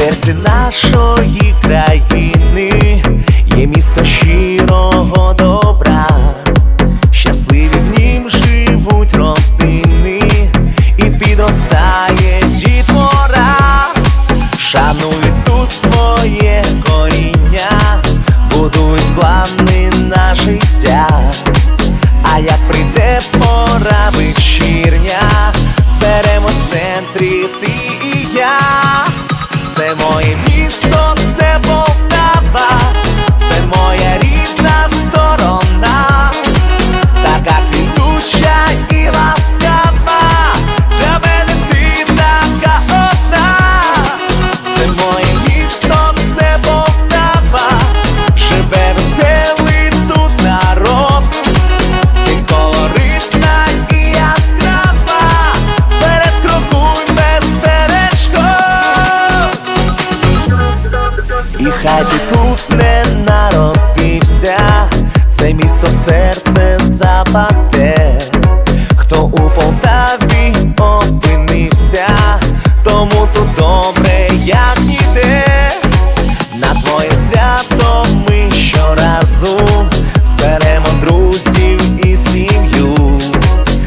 серці нашої країни є місто щі. місто серце западе, хто у Полтаві опинився, тому тут добре, як ніде. На твоє свято ми щоразу зберемо друзів і сім'ю.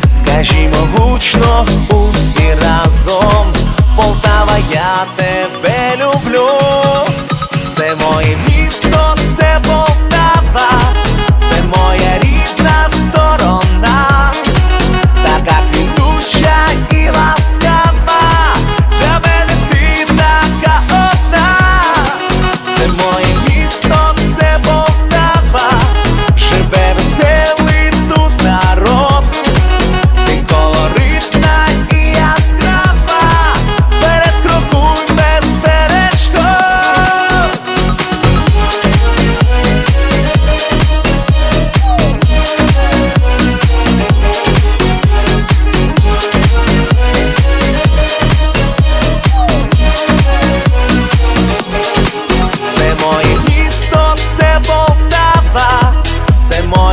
Скажімо гучно усі разом, Полтава, я тебе люблю.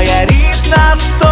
моя рідна сто.